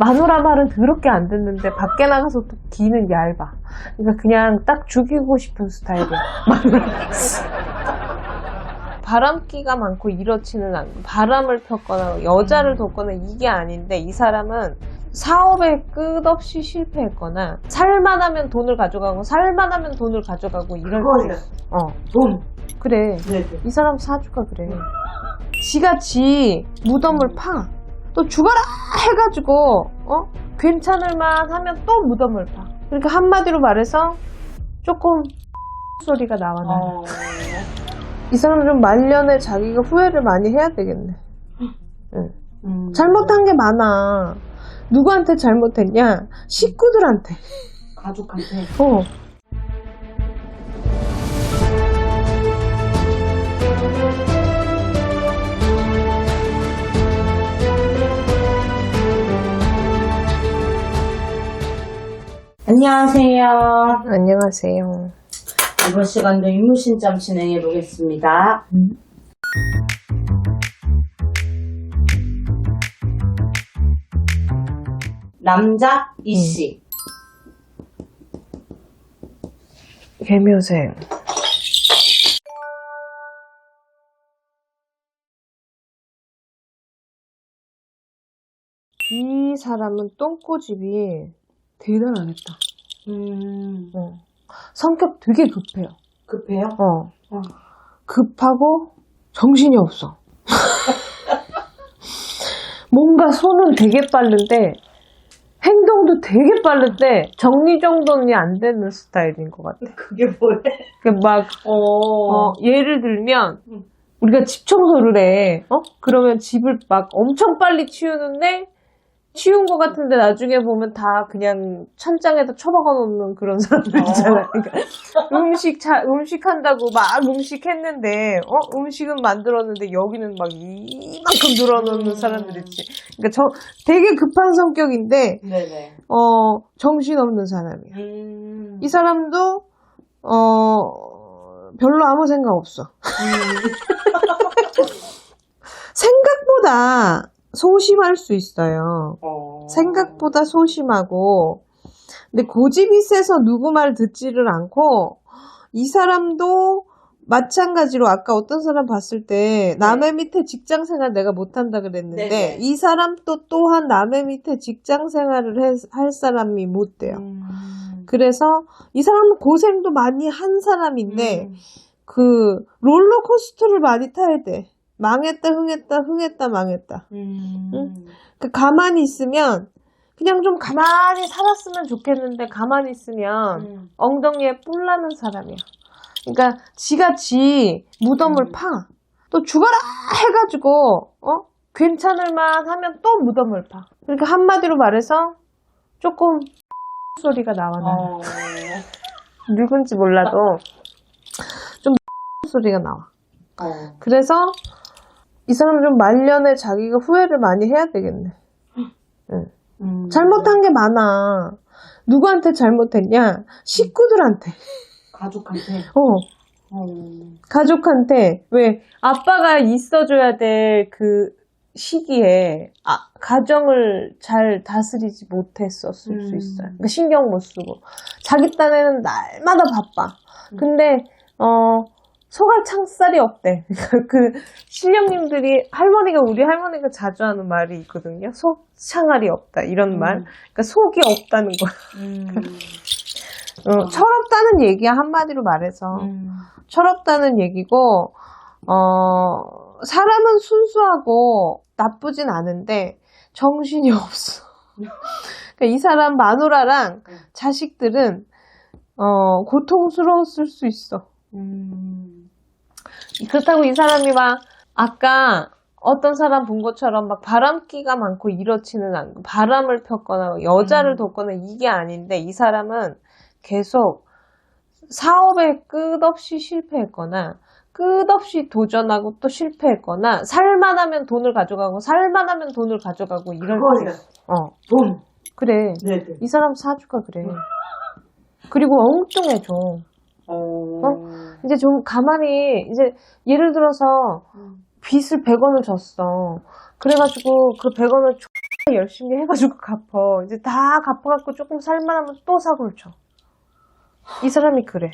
마누라 말은 더럽게 안 듣는데 밖에 나가서 또 기는 얇아. 그러니까 그냥 딱 죽이고 싶은 스타일이야. 마누라. 바람기가 많고 이렇지는 않고 바람을 폈거나 여자를 뒀거나 이게 아닌데 이 사람은 사업에 끝없이 실패했거나 살만하면 돈을 가져가고 살만하면 돈을 가져가고 이럴 그거예요. 때어 돈. 그래 네네. 이 사람 사주가 그래 지가 지 무덤을 파 또 죽어라 해가지고 어 괜찮을만 하면 또 무덤을 파 그러니까 한마디로 말해서 조금 소리가 나와 나는 어. 이 사람 좀 말년에 자기가 후회를 많이 해야 되겠네. 응. 음. 잘못한 게 많아. 누구한테 잘못했냐? 식구들한테. 가족한테. 어. 안녕하세요. 안녕하세요. 이번 시간도 인물신점 진행해 보겠습니다. 남자 이씨. 개묘생. 이 사람은 똥꼬집이 대단하겠다. 음. 어. 성격 되게 급해요. 급해요? 어. 어. 급하고 정신이 없어. 뭔가 손은 되게 빠른데 행동도 되게 빠른데 정리 정돈이 안 되는 스타일인 것 같아. 그게 뭐래? 그러니까 막 어. 어, 예를 들면 음. 우리가 집 청소를 해. 어? 그러면 집을 막 엄청 빨리 치우는데 치운 것 같은데 나중에 보면 다 그냥 천장에다 처박아 놓는 그런 사람들 어. 있잖아. 그러니까 음식 차, 음식 한다고 막 음식 했는데 어? 음식은 만들었는데 여기는 막 이만큼 늘어놓는 음. 사람들 있지. 그러니까 저 되게 급한 성격인데 네네. 어 정신 없는 사람이야. 음. 이 사람도 어 별로 아무 생각 없어. 생각보다 소심할 수 있어요. 어. 생각보다 소심하고 근데 고집이 세서 누구 말 듣지를 않고 이 사람도 마찬가지로 아까 어떤 사람 봤을 때 남의 밑에 직장 생활 내가 못한다 그랬는데 네네. 이 사람도 또한 남의 밑에 직장 생활을 해- 할 사람이 못 돼요. 음. 그래서 이 사람은 고생도 많이 한 사람인데 음. 그 롤러코스터를 많이 타야 돼. 망했다, 흥했다, 흥했다, 망했다. 음. 응? 그 가만히 있으면 그냥 좀 가만히 살았으면 좋겠는데 가만히 있으면 음. 엉덩이에 뿔 나는 사람이야. 그러니까 지가 지 무덤을 음. 파. 또 죽어라 해가지고 어 괜찮을만 하면 또 무덤을 파. 그러니까 한마디로 말해서 조금 소리가 나와 나는. 어. 늙은지 몰라도 좀 소리가 나와. 어. 그래서 이 사람 좀 말년에 자기가 후회를 많이 해야 되겠네. 음. 잘못한 게 많아. 누구한테 잘못했냐? 식구들한테. 가족한테. 어, 어. 가족한테. 왜, 아빠가 있어줘야 될 그 시기에, 아, 가정을 잘 다스리지 못했었을 수 음. 있어요. 그러니까 신경 못 쓰고. 자기 딴에는 날마다 바빠. 음. 근데, 어, 소갈 창살이 없대. 그, 신령님들이, 할머니가, 우리 할머니가 자주 하는 말이 있거든요. 속 창알이 없다. 이런 말. 음. 그러니까 속이 없다는 거야. 음. 어, 철없다는 얘기야, 한마디로 말해서. 음. 철없다는 얘기고, 어, 사람은 순수하고 나쁘진 않은데, 정신이 없어. 그러니까 이 사람 마누라랑 음. 자식들은, 어, 고통스러웠을 수 있어. 음. 그렇다고 이 사람이 막, 아까 어떤 사람 본 것처럼 막 바람기가 많고 이렇지는 않고, 바람을 폈거나 여자를 음. 뒀거나 이게 아닌데, 이 사람은 계속 사업에 끝없이 실패했거나, 끝없이 도전하고 또 실패했거나, 살만하면 돈을 가져가고, 살만하면 돈을 가져가고, 이럴 그거예요. 때. 어, 돈. 그래. 네네. 이 사람 사주가 그래. 그리고 엉뚱해, 좀. 어. 이제 좀 가만히, 이제 예를 들어서 음. 빚을 100원을 줬어. 그래가지고 그 100원을 열심히 해가지고 갚어. 이제 다 갚아갖고 조금 살만하면 또 사고를 쳐. 이 사람이 그래.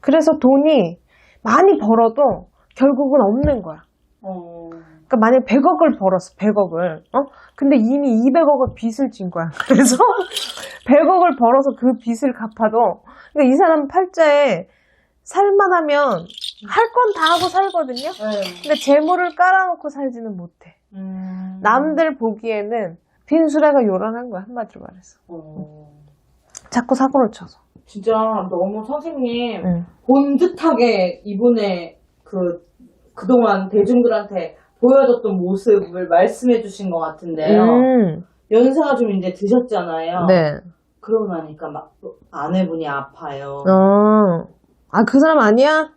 그래서 돈이 많이 벌어도 결국은 없는 거야. 어. 그러니까 만약 100억을 벌었어, 100억을. 어? 근데 이미 200억을 빚을 진 거야. 그래서 100억을 벌어서 그 빚을 갚아도 그러니까 이 사람 팔자에 살만 하면 할 건 다 하고 살거든요. 네. 근데 재물을 깔아놓고 살지는 못해. 음. 남들 보기에는 빈수레가 요란한 거야, 한마디로 말해서. 어. 자꾸 사고를 쳐서. 진짜 너무 선생님 응. 본듯하게 이분의 그 그동안 대중들한테 보여줬던 모습을 말씀해 주신 것 같은데요. 음, 연세가 좀 이제 드셨잖아요. 네. 그러고 나니까 막또 아내분이 아파요. 어. 아, 그 사람 아니야?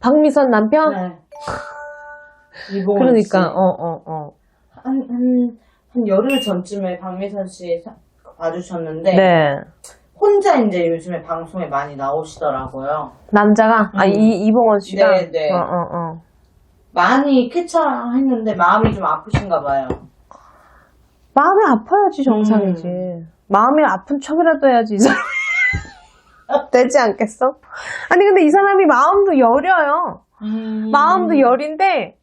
박미선 남편? 네. 이봉원 그러니까, 씨. 어, 어, 어. 한, 한, 한 열흘 전쯤에 박미선 씨 사- 봐주셨는데 네. 혼자 이제 요즘에 방송에 많이 나오시더라고요. 남자가? 아, 음. 이, 이봉원 씨가? 네, 네. 어, 어, 어. 많이 쾌차했는데 마음이 좀 아프신가 봐요. 마음이 아파야지 정상이지. 음. 마음이 아픈 척이라도 해야지, 이 사람이. 되지 않겠어? 아니, 근데 이 사람이 마음도 여려요. 음. 마음도 여린데,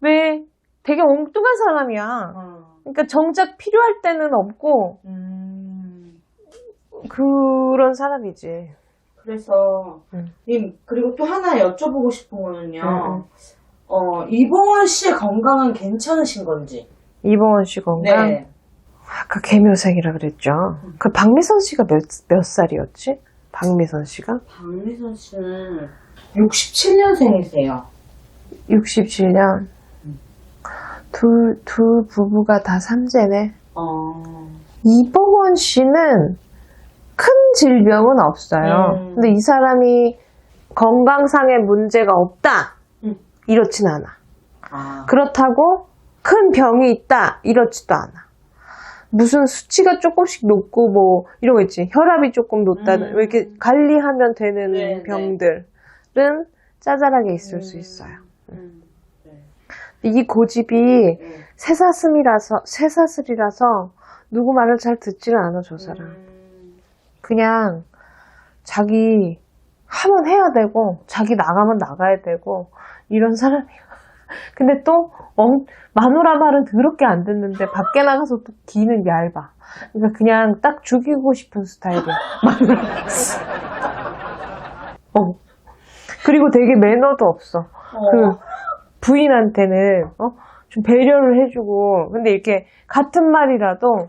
왜 되게 엉뚱한 사람이야. 어. 그러니까 정작 필요할 때는 없고, 음. 그런 사람이지. 그래서 음. 님 그리고 또 하나 여쭤보고 싶은 거는요. 음, 음. 어 이봉원 씨의 건강은 괜찮으신 건지. 이봉원 씨 건강? 네. 아까 개묘생이라 그랬죠. 그 박미선 씨가 몇, 몇 살이었지? 박미선 씨가? 박미선 씨는 67년생이세요. 67년. 둘, 둘 부부가 다 삼재네. 어. 이봉원 씨는 큰 질병은 없어요. 음. 근데 이 사람이 건강상의 문제가 없다. 음. 이렇진 않아. 아. 그렇다고 큰 병이 있다. 이렇지도 않아. 무슨 수치가 조금씩 높고 뭐 이런 거 있지. 혈압이 조금 높다는 음. 왜 이렇게 관리하면 되는 네, 네. 병들은 짜잘하게 있을 수 음. 있어요. 음. 네. 이 고집이 네. 쇠사슬이라서 쇠사슬이라서 누구 말을 잘 듣지는 않아 저 사람. 음. 그냥 자기 하면 해야 되고 자기 나가면 나가야 되고 이런 사람이야. 근데 또 엉- 마누라 말은 더럽게 안 듣는데 밖에 나가서 또 기는 얇아. 그러니까 그냥 딱 죽이고 싶은 스타일이야. 마누라. 어. 그리고 되게 매너도 없어. 어. 그 부인한테는 어? 좀 배려를 해주고 근데 이렇게 같은 말이라도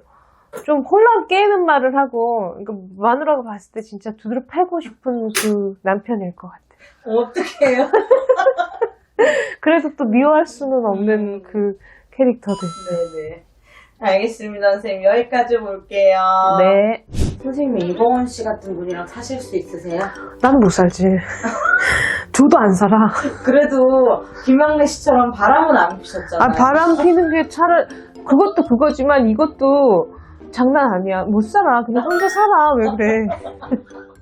좀 혼란 깨는 말을 하고 그러니까 마누라가 봤을 때 진짜 두드려 패고 싶은 그 남편일 것 같아. 어떡해요? 그래서 또 미워할 수는 음. 없는 그 캐릭터들. 네네. 알겠습니다, 선생님. 여기까지 볼게요. 네. 선생님, 이봉원 씨 같은 분이랑 사실 수 있으세요? 나는 못 살지. 저도 안 살아. 그래도 김학래 씨처럼 바람은 안 피셨잖아요. 아 바람 피는 게 차를 그것도 그거지만 이것도 장난 아니야. 못 살아. 그냥 혼자 살아. 왜 그래?